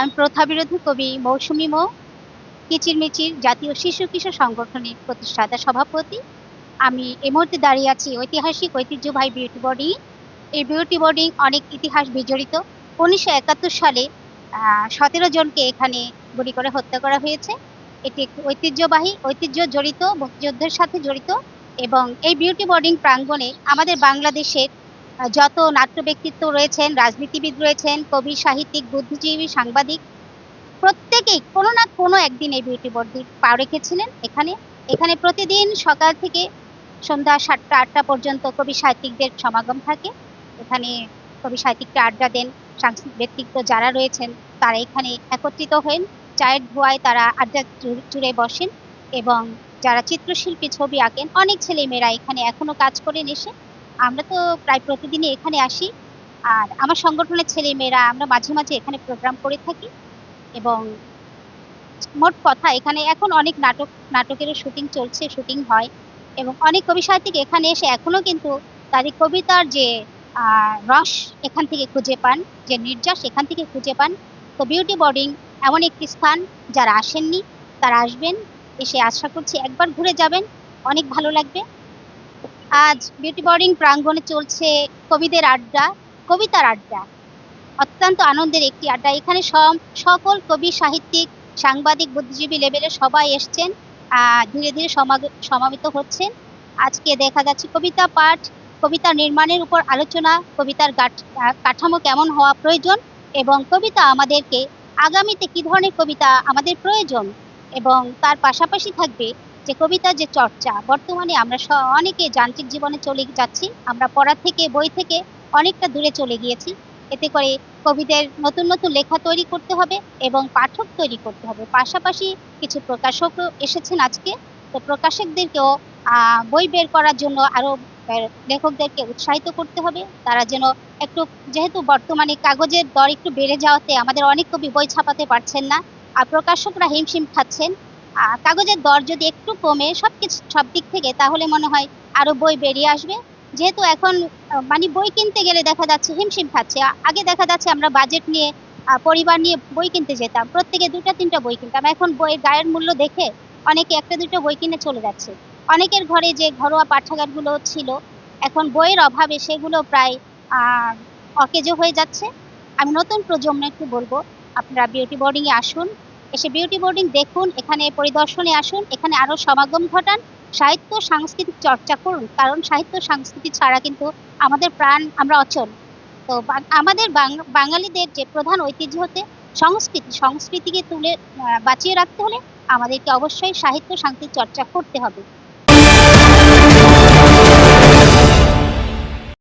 আমি প্রথাবিরোধী কবি মৌসুমী মৌ, কিচিরমিচির জাতীয় শিশু কিশোর সংগঠনের প্রতিষ্ঠাতা সভাপতি। আমি এই মুহূর্তে দাঁড়িয়ে আছি ঐতিহাসিক ঐতিহ্যবাহী বিউটি বোর্ডিং এই বিউটি বোর্ডিং অনেক ইতিহাস বিজড়িত। উনিশশো একাত্তর সালে সতেরো জনকে এখানে গুলি করে হত্যা করা হয়েছে। এটি একটি ঐতিহ্যবাহী ঐতিহ্য জড়িত মুক্তিযুদ্ধের সাথে জড়িত এবং এই বিউটি বোর্ডিং প্রাঙ্গণে আমাদের বাংলাদেশের যত নাট্য ব্যক্তিত্ব রয়েছেন, রাজনীতিবিদ রয়েছেন, কবি, সাহিত্যিক, বুদ্ধিজীবী, সাংবাদিক, প্রত্যেকেই কোনো না কোনো একদিন এই বিউটি বোর্ডিং পা রেখেছিলেন। এখানে এখানে প্রতিদিন সকাল থেকে সন্ধ্যা সাতটা, আটটা পর্যন্ত কবি সাহিত্যিকদের সমাগম থাকে। এখানে কবি সাহিত্যিকরা আড্ডা দেন, সাংস্কৃতিক ব্যক্তিত্ব যারা রয়েছেন, তারা এখানে একত্রিত হন। চায়ের ধোয়ায় তারা আড্ডা জুড়ে বসেন এবং যারা চিত্রশিল্পী ছবি আঁকেন, অনেক ছেলেমেয়েরা এখানে এখনও কাজ করেন এসে আমরা তো প্রায় প্রতিদিনই এখানে আসি। আর আমার সংগঠনের ছেলেমেয়েরা, আমরা মাঝে মাঝে এখানে প্রোগ্রাম করে থাকি। এবং মোট কথা, এখানে এখন অনেক নাটক, নাটকেরও শুটিং চলছে শুটিং হয়। এবং অনেক কবি সাহিত্যিক এখানে এসে এখনও কিন্তু তাদের কবিতার যে রস এখান থেকে খুঁজে পান, যে নির্যাস এখান থেকে খুঁজে পান। তো বিউটি বোর্ডিং এমন একটি স্থান, যারা আসেননি, তারা আসবেন, এসে আশা করছি একবার ঘুরে যাবেন। অনেক ভালো লাগবে। আজ বিউটি বোর্ডিং প্রাঙ্গণে চলছে কবিদের আড্ডা, কবিতার আড্ডা। অত্যন্ত আনন্দের একটি আড্ডা। এখানে সব- সকল কবি, সাহিত্যিক, সাংবাদিক, বুদ্ধিজীবী লেভেলের সবাই এসছেন ধীরে ধীরে সমাবেত হচ্ছেন। আজকে দেখা যাচ্ছে কবিতা পাঠ, কবিতা নির্মাণের উপর আলোচনা, কবিতার কাঠামো কেমন হওয়া প্রয়োজন এবং কবিতা আমাদেরকে আগামীতে কি ধরনের কবিতা আমাদের প্রয়োজন এবং তার পাশাপাশি থাকবে যে কবিতার যে চর্চা বর্তমানে আমরা অনেকে যান্ত্রিক জীবনে চলে যাচ্ছি। আমরা পড়া থেকে বই থেকে অনেকটা দূরে চলে গিয়েছি। এতে করে কবিদের নতুন নতুন লেখা তৈরি করতে হবে এবং পাঠক তৈরি করতে হবে। পাশাপাশি কিছু প্রকাশকও এসেছেন আজকে। তো প্রকাশকদেরকেও বই বের করার জন্য আরও আহ, লেখকদেরকে উৎসাহিত করতে হবে। তারা যেন একটু যেহেতু বর্তমানে কাগজের দর একটু বেড়ে যাওয়াতে আমাদের অনেক কবি বই ছাপাতে পারছেন না আর প্রকাশকরা হিমশিম খাচ্ছেন কাগজের দর যদি একটু কমে সব কিছু সব দিক থেকে, তাহলে মনে হয় আরও বই বেরিয়ে আসবে। যেহেতু এখন মানে বই কিনতে গেলে দেখা যাচ্ছে হিমশিম খাচ্ছে। আগে দেখা যাচ্ছে আমরা বাজেট নিয়ে পরিবার নিয়ে বই কিনতে যেতাম। প্রত্যেকে দুটা, তিনটা বই কিনতাম। এখন বইয়ের গায়ের মূল্য দেখে অনেকে একটা, দুটো বই কিনে চলে যাচ্ছে। অনেকের ঘরে যে ঘরোয়া পাঠাগারগুলো ছিল, এখন বইয়ের অভাবে সেগুলো প্রায় অকেজো হয়ে যাচ্ছে। আমি নতুন প্রজন্ম একটু বলব, আপনারা বিউটি বোর্ডিং এ আসুন। এসে বিউটি বোর্ডিং দেখুন, এখানে পরিদর্শনে আসুন, এখানে আরও সমাগম ঘটান, সাহিত্য সাংস্কৃতিক চর্চা করুন, কারণ সাহিত্য সংস্কৃতি ছাড়া কিন্তু আমাদের প্রাণ আমরা অচল। তো আমাদের বাঙালিদের যে প্রধান ঐতিহ্য হতে সংস্কৃতি, সংস্কৃতিকে তুলে বাঁচিয়ে রাখতে হলে আমাদেরকে অবশ্যই সাহিত্য সাংস্কৃতিক চর্চা করতে হবে।